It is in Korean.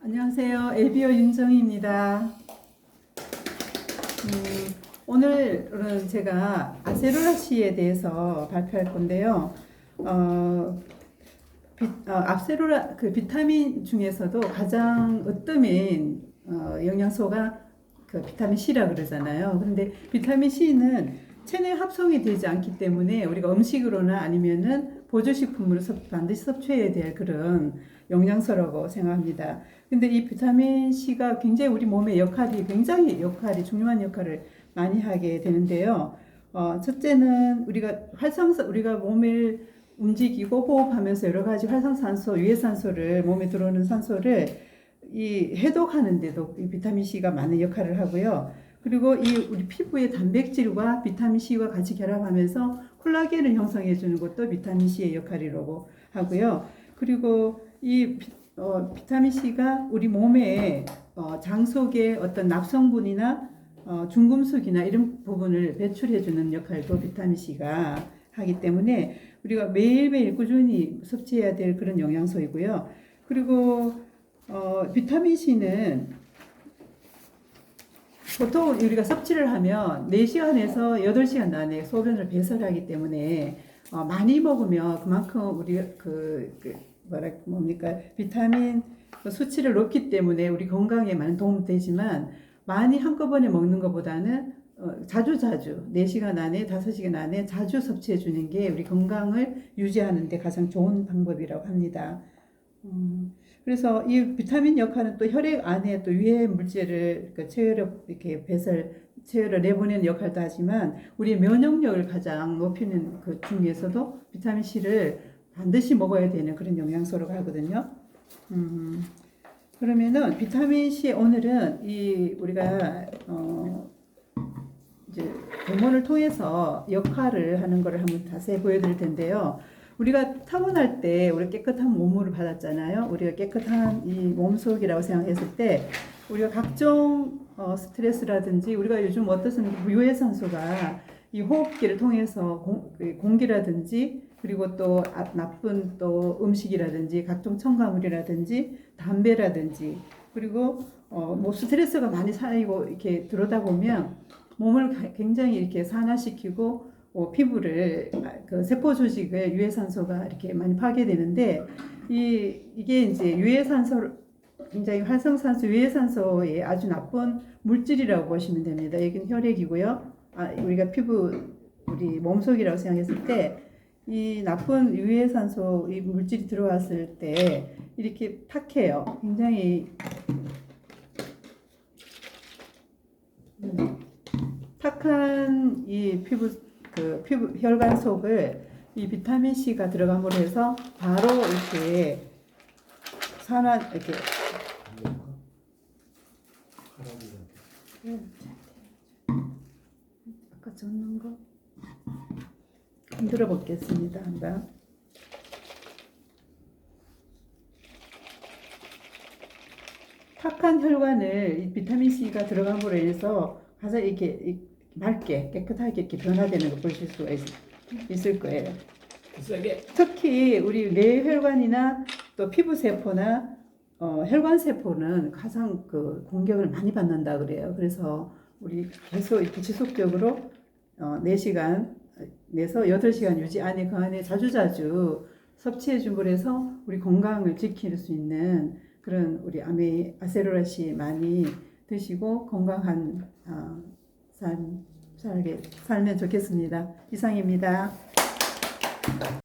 안녕하세요. 에비오 윤정희입니다. 음, 오늘은 제가 아세로라씨에 대해서 발표할 건데요. 어, 비, 어, 앞세로라 그 비타민 중에서도 가장 으뜸인 어, 영양소가 그 비타민 C라 그러잖아요. 그런데 비타민 C는 체내 합성이 되지 않기 때문에 우리가 음식으로나 아니면은 보조식품으로 섭- 반드시 섭취해야 될 그런 영양소라고 생각합니다. 근데 이 비타민 C가 굉장히 우리 몸의 역할이 굉장히 역할이 중요한 역할을 많이 하게 되는데요. 어, 첫째는 우리가 활성산 우리가 몸을 움직이고 호흡하면서 여러 가지 활성산소, 유해산소를 몸에 들어오는 산소를 이 해독하는데도 이 비타민 C가 많은 역할을 하고요. 그리고 이 우리 피부의 단백질과 비타민 C와 같이 결합하면서 콜라겐을 형성해 주는 것도 비타민 C의 역할이라고 하고요. 그리고 이 비, 어, 비타민 C가 우리 몸에 어, 장 속에 어떤 납성분이나 어, 중금속이나 이런 부분을 배출해 주는 역할도 비타민 C가 하기 때문에 우리가 매일매일 꾸준히 섭취해야 될 그런 영양소이고요. 그리고 어, 비타민 C는 보통 우리가 섭취를 하면 4시간에서 8시간 안에 소변을 배설하기 때문에 어, 많이 먹으면 그만큼 우리 그, 그 뭐라 뭡니까 비타민 그 수치를 높기 때문에 우리 건강에 많은 도움 되지만 많이 한꺼번에 먹는 것보다는 어, 자주 자주 4시간 안에 5시간 안에 자주 섭취해 주는 게 우리 건강을 유지하는 데 가장 좋은 방법이라고 합니다. 음, 그래서 이 비타민 역할은 또 혈액 안에 또 유해 물질을 그 체혈을 이렇게 배설 체혈을 내보내는 역할도 하지만 우리의 면역력을 가장 높이는 그 중에서도 비타민 C를 반드시 먹어야 되는 그런 영양소라고 하거든요. 음, 그러면은 비타민 C 오늘은 이 우리가 어 이제 호르몬을 통해서 역할을 하는 것을 한번 자세히 보여드릴 텐데요. 우리가 타고날 때 우리 깨끗한 몸을 받았잖아요. 우리가 깨끗한 이 몸속이라고 생각했을 때 우리가 각종 어, 스트레스라든지 우리가 요즘 어떻든 유해산소가 이 호흡기를 통해서 공, 그 공기라든지 그리고 또 아- 나쁜 또 음식이라든지 각종 첨가물이라든지 담배라든지 그리고 어, 뭐 스트레스가 많이 쌓이고 이렇게 들어다 보면 몸을 가- 굉장히 이렇게 산화시키고 어, 피부를 아, 그 세포 조직을 유해산소가 이렇게 많이 파괴되는데 이 이게 이제 유해산소 굉장히 활성산소 유해산소의 아주 나쁜 물질이라고 보시면 됩니다. 여기는 혈액이고요. 아, 우리가 피부 우리 몸속이라고 생각했을 때 이 나쁜 유해산소 이 물질이 들어왔을 때 이렇게 탁해요. 굉장히 음, 탁한 이 피부 그 피부 혈관 속을 이 비타민 C가 들어감으로 해서 바로 이렇게 산화 이렇게. 아까 젓는 거 흔들어 보겠습니다 한번. 탁한 혈관을 이 비타민 C가 들어감으로 해서 가장 이렇게 이- 맑게 깨끗하게 이렇게 변화되는 걸 보실 수가 있, 있을 거예요. 특히 우리 뇌혈관이나 또 피부 세포나 어, 혈관 세포는 가장 그 공격을 많이 받는다 그래요. 그래서 우리 계속 이렇게 지속적으로 어, 4시간 내서 8시간 유지 안에 그 안에 자주자주 섭취해 줌으로 해서 우리 건강을 지킬 수 있는 그런 우리 아메 아세로라씨 많이 드시고 건강한 어, 삶 살게 살면 좋겠습니다. 이상입니다.